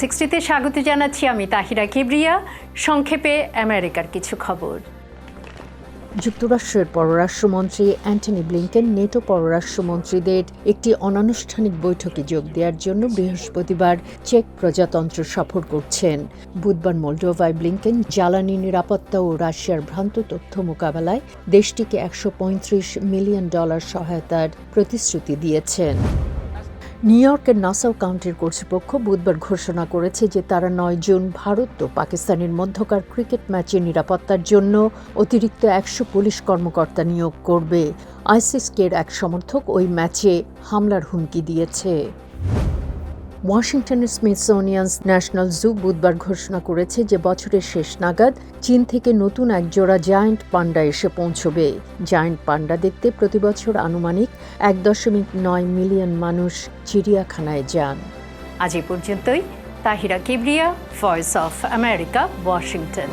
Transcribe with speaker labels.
Speaker 1: সিক্সটিতে স্বাগত জানাচ্ছি আমি তাহিরা কিবরিয়া। সংক্ষেপে আমেরিকার কিছু খবর।
Speaker 2: যুক্তরাষ্ট্রের পররাষ্ট্রমন্ত্রী অ্যান্টনি ব্লিংকেন, নেটো পররাষ্ট্রমন্ত্রীদের একটি অনানুষ্ঠানিক বৈঠকে যোগ দেওয়ার জন্য বৃহস্পতিবার চেক প্রজাতন্ত্র সফর করছেন। বুধবার মোল্ডোভায় ব্লিংকেন জ্বালানি নিরাপত্তা ও রাশিয়ার ভ্রান্ত তথ্য মোকাবেলায় দেশটিকে একশো পঁয়ত্রিশ মিলিয়ন ডলার সহায়তার প্রতিশ্রুতি দিয়েছেন। নিউ ইয়র্কের নাসাউ কাউন্টির কর্তৃপক্ষ বুধবার ঘোষণা করেছে যে তারা নয় জুন ভারত ও পাকিস্তানের মধ্যকার ক্রিকেট ম্যাচের নিরাপত্তার জন্য অতিরিক্ত একশো পুলিশ কর্মকর্তা নিয়োগ করবে। আইসিসকের এক সমর্থক ওই ম্যাচে হামলার হুমকি দিয়েছে। ওয়াশিংটনের স্মিথসোনিয়ান্স ন্যাশনাল জু বুধবার ঘোষণা করেছে যে বছরের শেষ নাগাদ চীন থেকে নতুন এক জোড়া জায়ান্ট পান্ডা এসে পৌঁছবে। জায়ান্ট পান্ডা দেখতে প্রতিবছর আনুমানিক এক দশমিক নয় মিলিয়ন মানুষ চিড়িয়াখানায় যান।
Speaker 1: আজ এ পর্যন্তই। Tahira Kibria, voice of America, Washington.